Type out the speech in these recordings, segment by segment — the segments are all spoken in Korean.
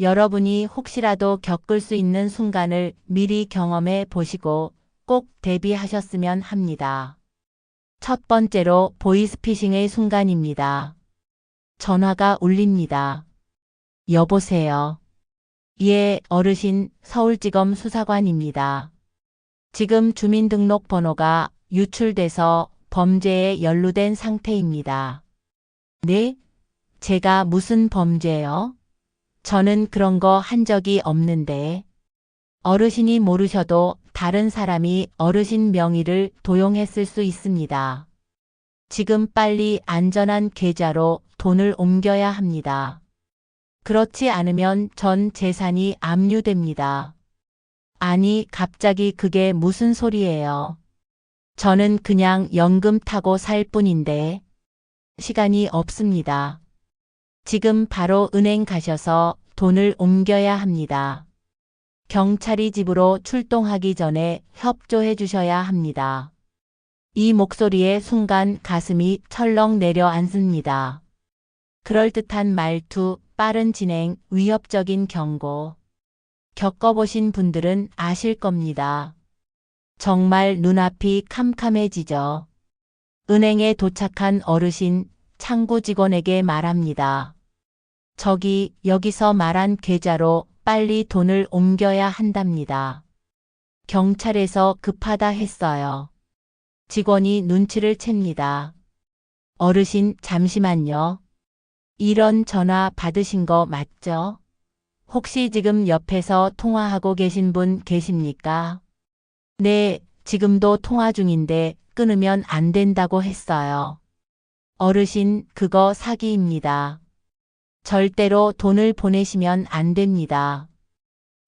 여러분이 혹시라도 겪을 수 있는 순간을 미리 경험해 보시고 꼭 대비하셨으면 합니다. 첫 번째로 보이스피싱의 순간입니다. 전화가 울립니다. 여보세요. 예, 어르신 서울지검 수사관입니다. 지금 주민등록번호가 유출돼서 범죄에 연루된 상태입니다. 네? 제가 무슨 범죄요? 저는 그런 거 한 적이 없는데. 어르신이 모르셔도 다른 사람이 어르신 명의를 도용했을 수 있습니다. 지금 빨리 안전한 계좌로 돈을 옮겨야 합니다. 그렇지 않으면 전 재산이 압류됩니다. 아니, 갑자기 그게 무슨 소리예요? 저는 그냥 연금 타고 살 뿐인데 시간이 없습니다. 지금 바로 은행 가셔서 돈을 옮겨야 합니다. 경찰이 집으로 출동하기 전에 협조해 주셔야 합니다. 이 목소리에 순간 가슴이 철렁 내려앉습니다. 그럴듯한 말투, 빠른 진행, 위협적인 경고. 겪어보신 분들은 아실 겁니다. 정말 눈앞이 캄캄해지죠. 은행에 도착한 어르신, 창구 직원에게 말합니다. 저기, 여기서 말한 계좌로 빨리 돈을 옮겨야 한답니다. 경찰에서 급하다 했어요. 직원이 눈치를 챕니다. 어르신, 잠시만요. 이런 전화 받으신 거 맞죠? 혹시 지금 옆에서 통화하고 계신 분 계십니까? 네, 지금도 통화 중인데 끊으면 안 된다고 했어요. 어르신, 그거 사기입니다. 절대로 돈을 보내시면 안 됩니다.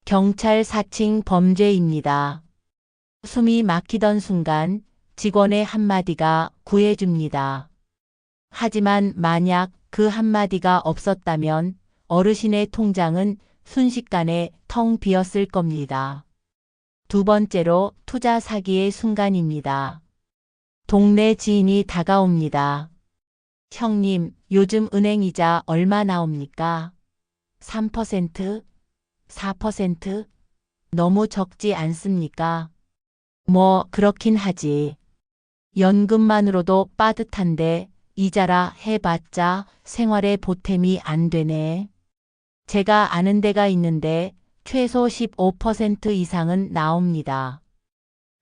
경찰 사칭 범죄입니다. 숨이 막히던 순간 직원의 한마디가 구해줍니다. 하지만 만약 그 한마디가 없었다면 어르신의 통장은 순식간에 텅 비었을 겁니다. 두 번째로 투자 사기의 순간입니다. 동네 지인이 다가옵니다. 형님, 요즘 은행 이자 얼마 나옵니까? 3%? 4%? 너무 적지 않습니까? 뭐, 그렇긴 하지. 연금만으로도 빠듯한데, 이자라 해봤자 생활에 보탬이 안 되네. 제가 아는 데가 있는데, 최소 15% 이상은 나옵니다.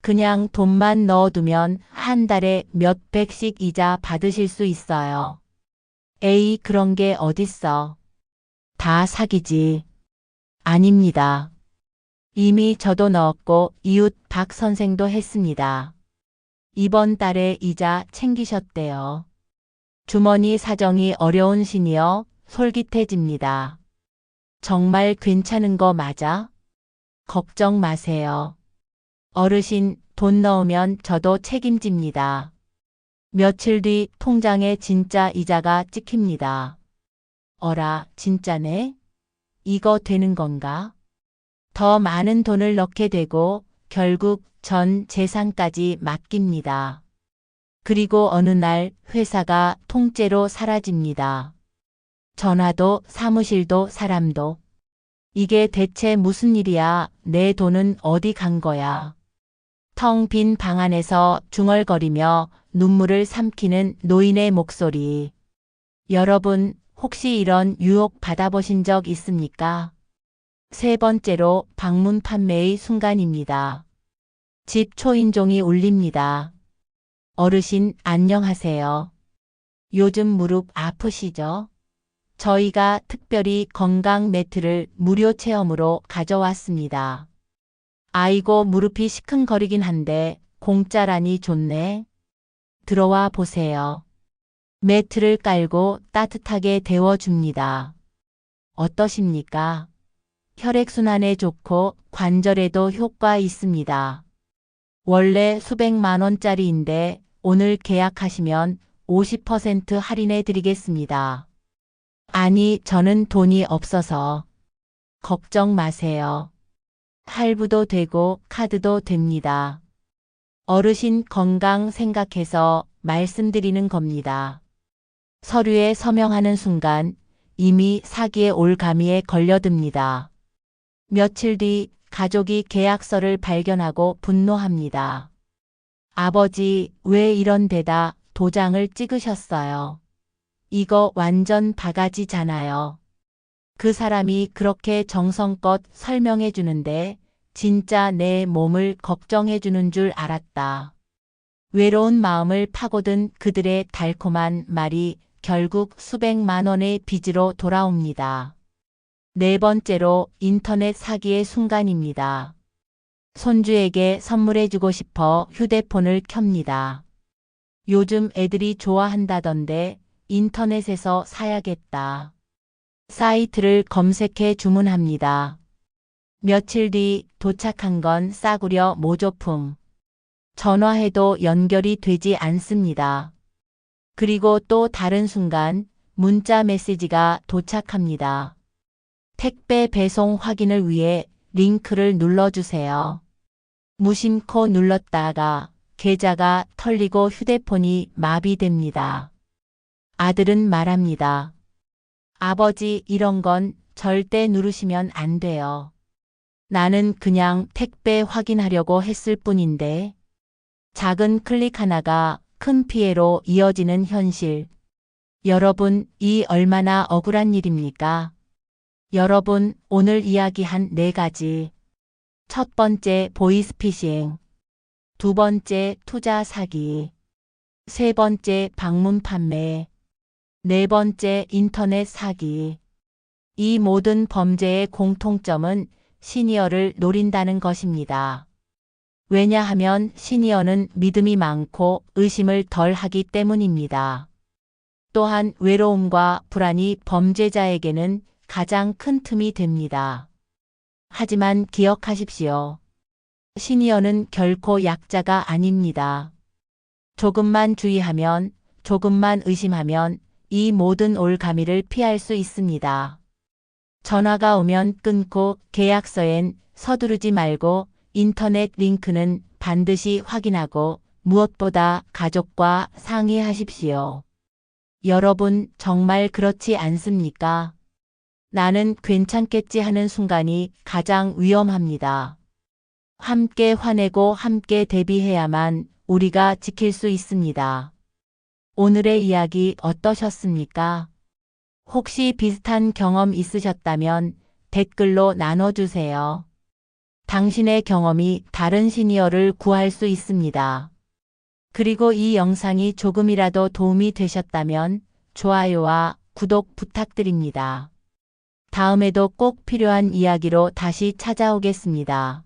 그냥 돈만 넣어두면 한 달에 몇 백씩 이자 받으실 수 있어요. 에이, 그런 게 어딨어. 다 사기지. 아닙니다. 이미 저도 넣었고 이웃 박 선생도 했습니다. 이번 달에 이자 챙기셨대요. 주머니 사정이 어려운 시니어 솔깃해집니다. 정말 괜찮은 거 맞아? 걱정 마세요. 어르신 돈 넣으면 저도 책임집니다. 며칠 뒤 통장에 진짜 이자가 찍힙니다. 어라, 진짜네? 이거 되는 건가? 더 많은 돈을 넣게 되고 결국 전 재산까지 맡깁니다. 그리고 어느 날 회사가 통째로 사라집니다. 전화도 사무실도 사람도. 이게 대체 무슨 일이야? 내 돈은 어디 간 거야? 텅 빈 방 안에서 중얼거리며 눈물을 삼키는 노인의 목소리. 여러분, 혹시 이런 유혹 받아보신 적 있습니까? 세 번째로 방문 판매의 순간입니다. 집 초인종이 울립니다. 어르신, 안녕하세요. 요즘 무릎 아프시죠? 저희가 특별히 건강 매트를 무료 체험으로 가져왔습니다. 아이고, 무릎이 시큰거리긴 한데, 공짜라니 좋네. 들어와 보세요. 매트를 깔고 따뜻하게 데워줍니다. 어떠십니까? 혈액순환에 좋고 관절에도 효과 있습니다. 원래 수백만 원짜리인데 오늘 계약하시면 50% 할인해 드리겠습니다. 아니, 저는 돈이 없어서. 걱정 마세요. 할부도 되고 카드도 됩니다. 어르신 건강 생각해서 말씀드리는 겁니다. 서류에 서명하는 순간 이미 사기의 올가미에 걸려듭니다. 며칠 뒤 가족이 계약서를 발견하고 분노합니다. 아버지, 왜 이런 데다 도장을 찍으셨어요? 이거 완전 바가지잖아요. 그 사람이 그렇게 정성껏 설명해 주는데 진짜 내 몸을 걱정해 주는 줄 알았다. 외로운 마음을 파고든 그들의 달콤한 말이 결국 수백만 원의 빚으로 돌아옵니다. 네 번째로 인터넷 사기의 순간입니다. 손주에게 선물해주고 싶어 휴대폰을 켭니다. 요즘 애들이 좋아한다던데 인터넷에서 사야겠다. 사이트를 검색해 주문합니다. 며칠 뒤 도착한 건 싸구려 모조품. 전화해도 연결이 되지 않습니다. 그리고 또 다른 순간 문자 메시지가 도착합니다. 택배 배송 확인을 위해 링크를 눌러주세요. 무심코 눌렀다가 계좌가 털리고 휴대폰이 마비됩니다. 아들은 말합니다. 아버지 이런 건 절대 누르시면 안 돼요. 나는 그냥 택배 확인하려고 했을 뿐인데 작은 클릭 하나가 큰 피해로 이어지는 현실. 여러분, 이 얼마나 억울한 일입니까? 여러분, 오늘 이야기한 네 가지. 첫 번째, 보이스피싱. 두 번째, 투자 사기. 세 번째, 방문 판매. 네 번째, 인터넷 사기. 이 모든 범죄의 공통점은 시니어를 노린다는 것입니다. 왜냐하면 시니어는 믿음이 많고 의심을 덜 하기 때문입니다. 또한 외로움과 불안이 범죄자에게는 가장 큰 틈이 됩니다. 하지만 기억하십시오. 시니어는 결코 약자가 아닙니다. 조금만 주의하면, 조금만 의심하면 이 모든 올가미를 피할 수 있습니다. 전화가 오면 끊고 계약서엔 서두르지 말고 인터넷 링크는 반드시 확인하고 무엇보다 가족과 상의하십시오. 여러분 정말 그렇지 않습니까? 나는 괜찮겠지 하는 순간이 가장 위험합니다. 함께 화내고 함께 대비해야만 우리가 지킬 수 있습니다. 오늘의 이야기 어떠셨습니까? 혹시 비슷한 경험 있으셨다면 댓글로 나눠주세요. 당신의 경험이 다른 시니어를 구할 수 있습니다. 그리고 이 영상이 조금이라도 도움이 되셨다면 좋아요와 구독 부탁드립니다. 다음에도 꼭 필요한 이야기로 다시 찾아오겠습니다.